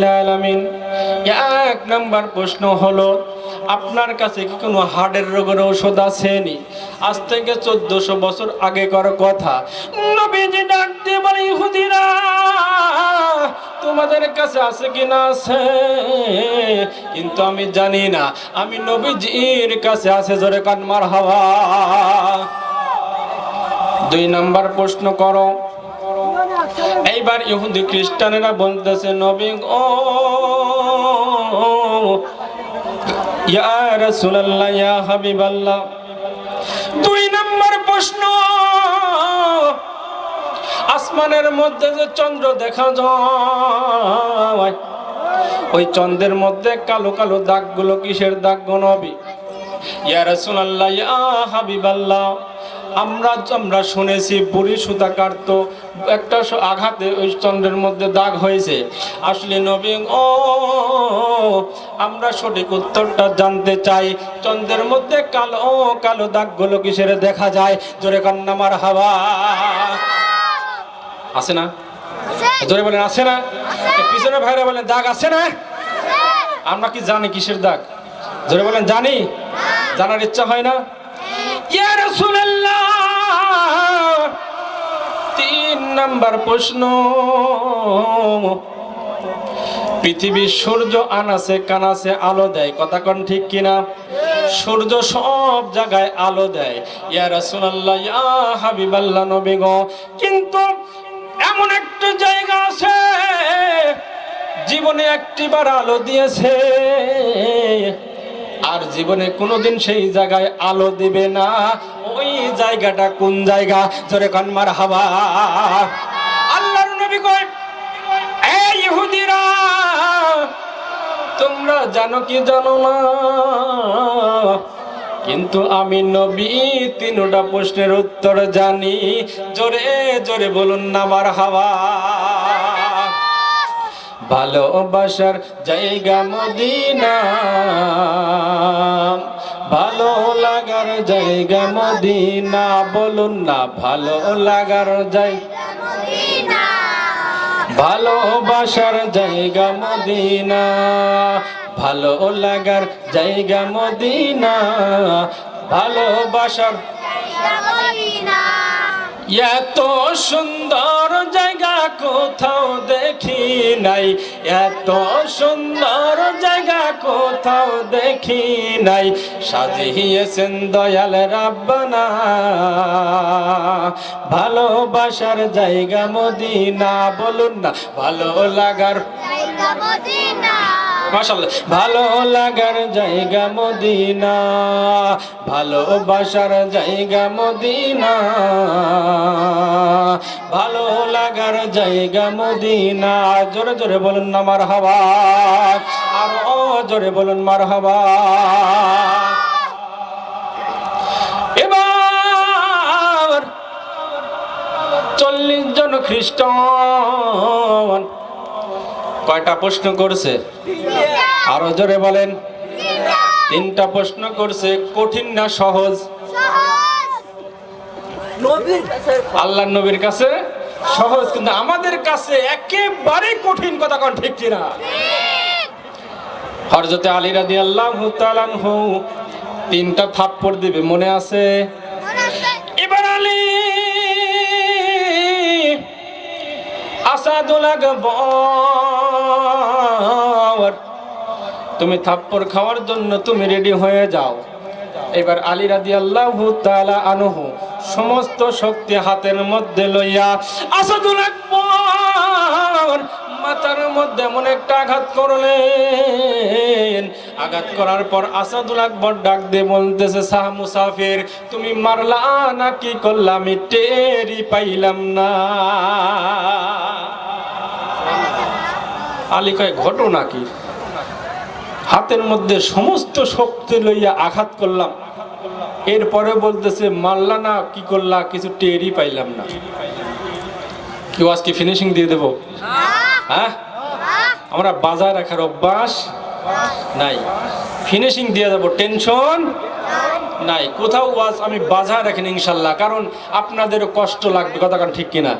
লিল আলামিন। এক নাম্বার প্রশ্ন হলো, আপনার কাছে কি কোনো হার্টের রোগের ঔষধ আছেনি আজ থেকে চোদ্দশো বছর আগেকার কথা। নবীজি ডাক দিয়ে বলে, ইহুদিরা, তোমাদের কাছে আছে কি না আছে? কিন্তু আমি জানি না। আমি নবীজির কাছে আছে জোরে কান মার হাওয়া। দুই নাম্বার প্রশ্ন করো এইবার ইহুদি খ্রিস্টানেরা বলতেছে, নবী ও ইয়া রাসূলুল্লাহ, ইয়া দুই নাম্বার প্রশ্ন, আসমানের মধ্যে যে চন্দ্র দেখা যায়, ওই চন্দ্রের মধ্যে কালো কালো দাগগুলো কিসের দাগ নবী? ইয়া রাসূলুল্লাহ, ইয়া হাবিবাল্লাহ আমরা আমরা শুনেছি বুড়ি সুতা কাটতো একটা আঘাতে ওই চন্দ্রের মধ্যে দাগ হয়েছে। আসলে নবী ও আমরা সঠিক উত্তরটা জানতে চাই। চন্দ্রের মধ্যে কালো কালো দাগগুলো কিসের দেখা যায়? জোরে কান্নামার হাওয়া। আছে না? জোরে বলেন আছে না? পিছনে ভাইরা বলেন দাগ আছে না? আমরা কি জানি কিসের দাগ? জোরে বলেন জানি? জানার ইচ্ছা হয় না? ইয়া রাসূলুল্লাহ! নাম্বার প্রশ্ন। পৃথিবীর সূর্য আনাসে কানাসে আলো দেয়। কথা কোন ঠিক কিনা? সূর্য সব জায়গায় আলো দেয়। ইয়া রাসূলুল্লাহ, ইয়া হাবিবাল্লাহ নবী গো। কিন্তু এমন একটা জায়গা আছে, জীবনে একটিবার আলো দিয়েছে। আর জীবনে কোনোদিন সেই জায়গায় আলো দিবে না। ওই জায়গাটা কোন জায়গা? জোরে কনমার হাওয়া আল্লাহর নবী কয় এই ইহুদিরা, তোমরা জানো কি জানো না? কিন্তু আমি নবী, তিনটা প্রশ্নের উত্তর জানি। জোরে জোরে বলুন না আমার হাওয়া ভালোবাসার জায়গা মদিনা। ভালো লাগার জায়গা মদিনা, বলুন না ভালো লাগার জায়গা ভালোবাসার জায়গা মদিনা, ভালো লাগার জায়গা মদিনা, ভালোবাসার এত সুন্দর জায়গা কোথাও দেখি নাই। এত সুন্দর জায়গা কোথাও দেখি নাই। সাজিয়েছেন দয়াল রাব্বানা। ভালোবাসার জায়গা মদিনা, বলুন না, ভালো লাগার ভালো লাগার জায়গা মদিনা, ভালোবাসার জায়গা মদিনা, ভালো লাগার জায়গা মদিনা। জোরে জোরে বলুন না মার হাওয়া আর জোরে বলুন মার হাওয়া এবার চল্লিশ জন খ্রিস্টান কয়টা প্রশ্ন করছে? আরও জোরে বলেন। তিনটা প্রশ্ন করছে কঠিন না সহজ? আল্লাহ নবীর কাছে সহজ কিন্তু আমাদের কাছে একেবারে কঠিন কথা কোন ঠিক কিনা? হরজতে আলী রাদি আল্লাহ হু তিনটা থাপ্পড় দিবে মনে আছে? এবার আলী আসাদুল তুমি থাপ্পড় খাওয়ার জন্য তুমি রেডি হয়ে যাও। এবার আলী রাদি আল্লাহ তালা আনহু সমস্ত শক্তি হাতের মধ্যে লইয়া আসাদুল আকবর মাথার মধ্যে এমন একটা আঘাত করলেন। আঘাত করার পর আসাদুল আকবর ডাক দিয়ে বলতেছে শাহ মুসাফির, তুমি মারলা না কি করলাম টেরি পাইলাম না। আলী কয়, ঘটনা কি? হাতের মধ্যে সমস্ত শক্তি লইয়া আঘাত করলাম। এরপরে বলতেছে, মারলা না, কি করলা? কিছু টেরই পাইলাম না। কেউ আজকে ফিনিশিং দিয়ে দেবো? হ্যাঁ? আমরা বাজায় রাখার অভ্যাস নাই। ফিনিশিং দিয়ে দেবো টেনশন নাই। কোথাও ওয়াজ আমি বাজায় রাখিনি ইনশাল্লাহ, কারণ আপনাদেরও কষ্ট লাগবে, কথা কারণ ঠিক কিনা?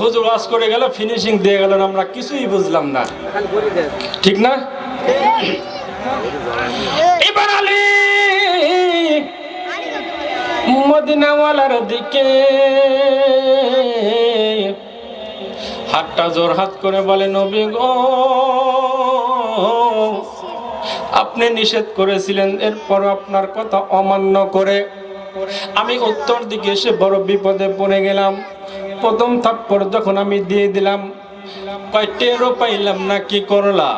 হুজুর ওয়াজ করে গেল ফিনিশিং দিয়ে গেল আমরা কিছুই বুঝলাম না। ঠিক না? মদিনাওয়ালার দিকে হাতটা জোর হাত করে বলে, নবী গো, আপনি নিষেধ করেছিলেন, এরপর আপনার কথা অমান্য করে। আমি উত্তর দিকে এসে বড় বিপদে পড়ে গেলাম। প্রথম থাপ্পড় যখন আমি দিয়ে দিলাম কয় টেরও পাইলাম না, কি করলা?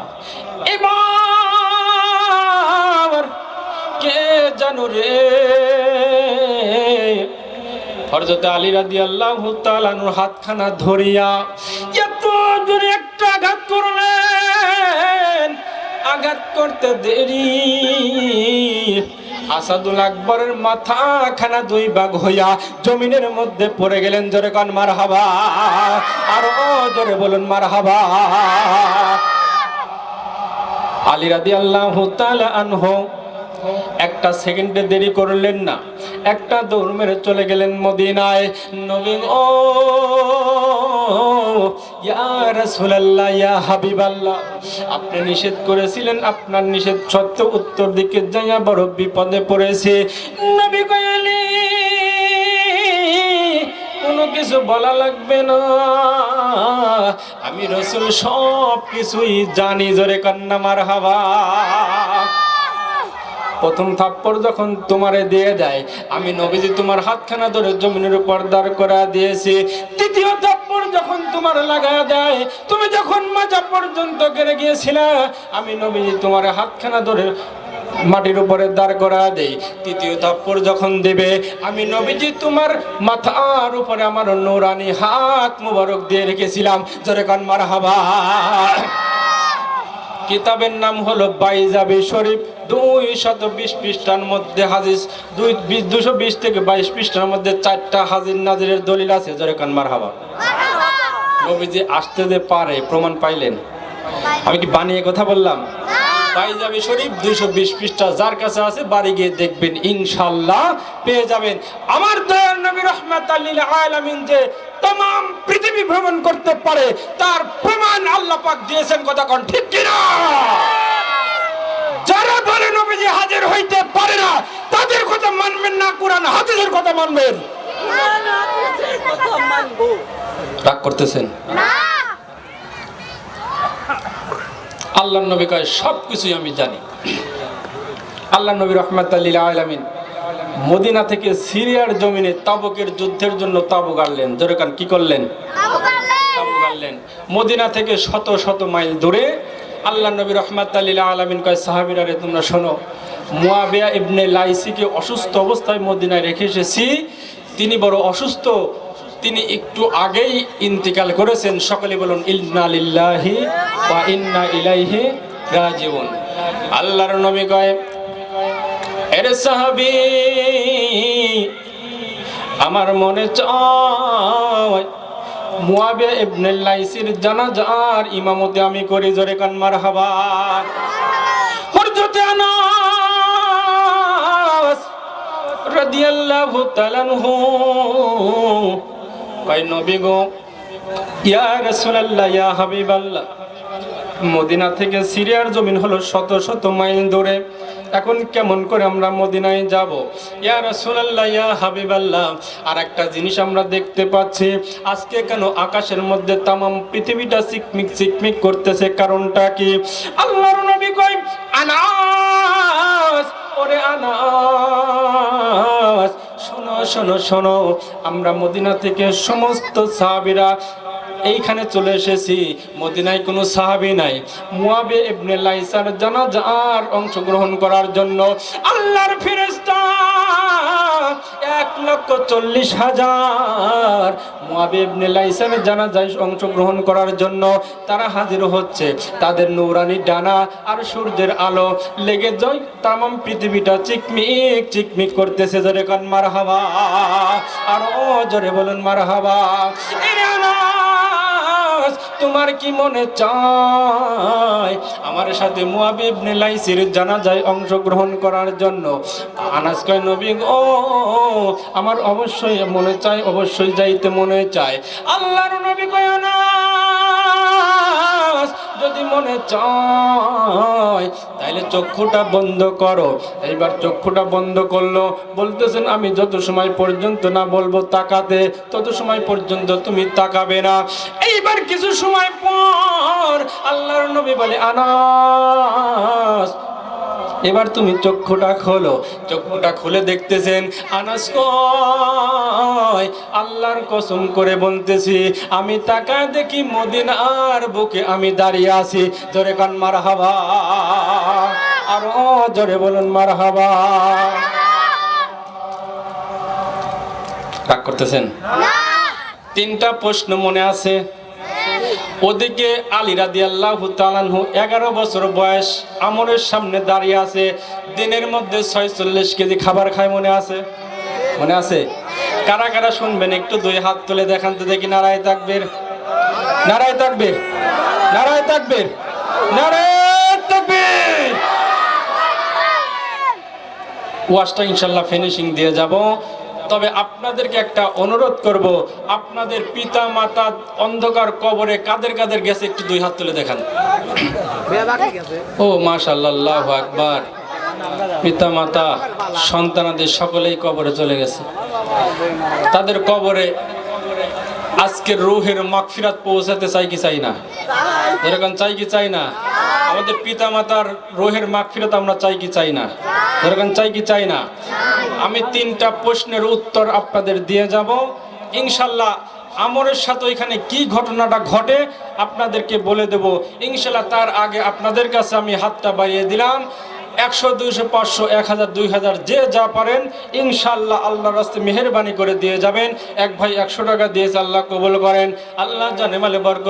জানো রে? হরজত আলী রাদি আল্লাহ তালানুর হাতখানা ধরিয়া এত জোরে একটা আঘাত করলেন। আঘাত করতে দেরি। আসাদুল আকবরের মাথা খানা দুই ভাগ হইয়া জমিনের মধ্যে পড়ে গেলেন। জোরে কান মার হাবা আর আরও জোরে বলুন মার হাবা আলী রাদি আল্লাহ আনহু একটা সেকেন্ডে দেরি করলেন না। একটা দৌড় মেরে চলে গেলেন মদিনায়। নবীন ও আপনি নিষেধ করেছিলেন, আপনার নিষেধ সত্ত্বেও উত্তর দিকে যাইয়া বড় বিপদে পড়েছে। নবী কোনো কিছু বলা লাগবে না। আমি রসুল সব কিছুই জানি, জোরে কান্না মার হাবা প্রথম থাপ্পড় যখন তোমারে দিয়ে দেয়, আমি নবীজি তোমার হাতখানা ধরে জমিনের উপর দাঁড় করা দিয়েছি। তৃতীয় থাপ্পড় যখন তোমার লাগা দেয়, তুমি যখন মাজা পর্যন্ত গেড়ে গিয়েছিলে, আমি নবীজি তোমার হাতখানা ধরে মাটির উপরে দাঁড় করা দেই। তৃতীয় থাপ্পড় যখন দেবে, আমি নবীজি তোমার মাথার উপরে আমার নোরানি হাত মুবারক দিয়ে রেখেছিলাম। জোরে কান মার হাবা কিতাবের নাম হলো বাইজাবি শরীফ। দুই শত বিশ পৃষ্ঠার মধ্যে হাদিস দুই দুশো বিশ থেকে বাইশ পৃষ্ঠার মধ্যে চারটা হাজির নাজিরের দলিল আছে। জোরে কান মার হাবা নবীজি আসতে যে পারে প্রমাণ পাইলেন। আমি কি বানিয়ে কথা বললাম? পাইজাবি শরীফ দুইশো বিশ পৃষ্ঠা যার কাছে আছে বাড়ি গিয়ে দেখবেন ইনশাল্লাহ পেয়ে যাবেন। আমার দয়ার নবী রহমাত আলামিন যে তমাম পৃথিবী ভ্রমণ করতে পারে তার প্রমাণ আল্লাহ পাক দিয়েছেন কথা কোন ঠিক কিনা? যারা বলে নবীজি হাজির হইতে পারে না তাদের কথা মানবেন না কোরআন হাদিসের কথা মানবেন। রাগ করতেছেন? আল্লাহ নবী কয় সব কিছুই আমি জানি। আল্লাহ নবী রহমাত আলামিন মদিনা থেকে সিরিয়ার জমিনে তাবুকের যুদ্ধের জন্য তাবু গাড়লেন। জোরেকান কি করলেন? গাড়লেন মদিনা থেকে শত শত মাইল দূরে আল্লাহ নবী রহমাত আলামিন কয়, সাহাবিরা তোমরা শোনো, মুয়াবিয়া ইবনে লাইসিকে অসুস্থ অবস্থায় মদিনায় রেখে এসেছি। তিনি বড় অসুস্থ। তিনি একটু আগেই ইন্তিকাল করেছেন। সকলে বলুন, ইন্না লিল্লাহি বা ইন্না ইলাইহি রাজিউন। আল্লাহর নবী কয়, এর সাহাবী, আমার মনে চায় মুয়াবিয়া ইবনে লাইসির জানাজার ইমামতে আমি করি জোরে কান মারহাবা। হযরতে আনাস রাদিয়াল্লাহু তাআলা আনহু। কয় নবী গো, ইয়া রাসূলুল্লাহ, ইয়া হাবিবাল্লাহ, মদিনা থেকে সিরিয়ার জমিন হলো শত শত মাইল দূরে। এখন কেমন করে আমরা মদিনায় যাব? ইয়া রাসূলুল্লাহ, ইয়া হাবিবাল্লাহ। আর একটা জিনিস আমরা দেখতে পাচ্ছি, আজকে কেন আকাশের মধ্যে তামাম পৃথিবীটা চিকমিক চিকমিক করতেছে? কারণটা কি? আল্লাহর নবী কয়, আনাস, ওরে আনাস, শোনো শোনো শোনো, আমরা মদিনা থেকে সমস্ত সাহাবীরা এইখানে চলে এসেছি। মদিনায় কোনো সাহাবি নাই। মুয়াবে ইবনে লাইসার জানাজার অংশগ্রহণ করার জন্য আল্লাহর ফেরেশতা এক লক্ষ চল্লিশ হাজার মুয়াবে ইবনে লাইসার জানাজায় অংশগ্রহণ করার জন্য তারা হাজির হচ্ছে। তাদের নৌরানি ডানা আর সূর্যের আলো লেগে যায়। তামাম পৃথিবীটা চিকমিক চিকমিক করতেছে। জোরে কান মার আর ও জোরে বলুন মার আনাস, তোমার কি মনে চায়? আমার সাথে মুআবিবনে লাইসির জানাজায় অংশগ্রহণ করার জন্য। আনাস কয় নবী, ও, আমার অবশ্যই মনে চায়, অবশ্যই যাইতে মনে চায়। আল্লাহর নবী কয় যদি মনে চায়। তাইলে চক্ষুটা বন্ধ করো। এইবার চক্ষুটা বন্ধ করল। বলতেছেন, আমি যত সময় পর্যন্ত না বলব তাকাতে, তত সময় পর্যন্ত তুমি তাকাবে না। এইবার কিছু সময় পর আল্লাহর নবী বলে, আনাস এবার তুমি চক্ষুটা খোলো। চক্ষুটা খুলে দেখতেছেন আনাস কয় আল্লাহর কসম করে বলতেছি আমি তাকায় দেখি মদিনার বুকে আমি দাঁড়িয়ে আছি। জোরে কান মার হাবা আর ও জোরে বলুন মার হাবা রাগ করতেছেন? তিনটা প্রশ্ন মনে আছে। ওদিকে আলী রাদি আল্লাহ তালানহু এগারো বছর বয়স আমরের সামনে দাঁড়িয়ে আছে। দিনের মধ্যে ছয়চল্লিশ কেজি খাবার খায় মনে আছে? মনে আছে? কারা কারা শুনবেন? একটু দুই হাত তুলে দেখান তো দেখি নারায় তাকবের। নারায় তাকবের। নারায় তাকবের। ওয়াশটা ইনশাল্লাহ ফিনিশিং দিয়ে যাব। তবে আপনাদেরকে একটা অনুরোধ করব, আপনাদের পিতা মাতা অন্ধকার কবরে কাদের কাদের গেছে একটু দুই হাত তুলে দেখান। ও মাশাল্লাহ আকবার। পিতা মাতা সন্তানাদের সকলেই কবরে চলে গেছে। তাদের কবরে আজকের রুহের মাগফিরাত পৌঁছাতে চাই কি চাই না? এরকম চাই কি চাই না? আমাদের পিতা মাতার রোহের মাগফিরাত আমরা চাই কি চাই না? এরকম চাই কি চাই না? আমি তিনটা প্রশ্নের উত্তর আপনাদের দিয়ে যাব। ইনশাল্লাহ আমরের সাথে ওইখানে কি ঘটনাটা ঘটে আপনাদেরকে বলে দেব। ইনশাল্লাহ তার আগে আপনাদের কাছে আমি হাতটা বাড়িয়ে দিলাম। একশো, দুইশো, পাঁচশো, এক হাজার, দুই হাজার, যে যা পারেন ইনশাল্লাহ আল্লাহ রাস্তে মেহরবানি করে দিয়ে যাবেন। এক ভাই একশো টাকা দিয়েছে, আল্লাহ কবুল করেন। আল্লাহ জানে মালে বরকত।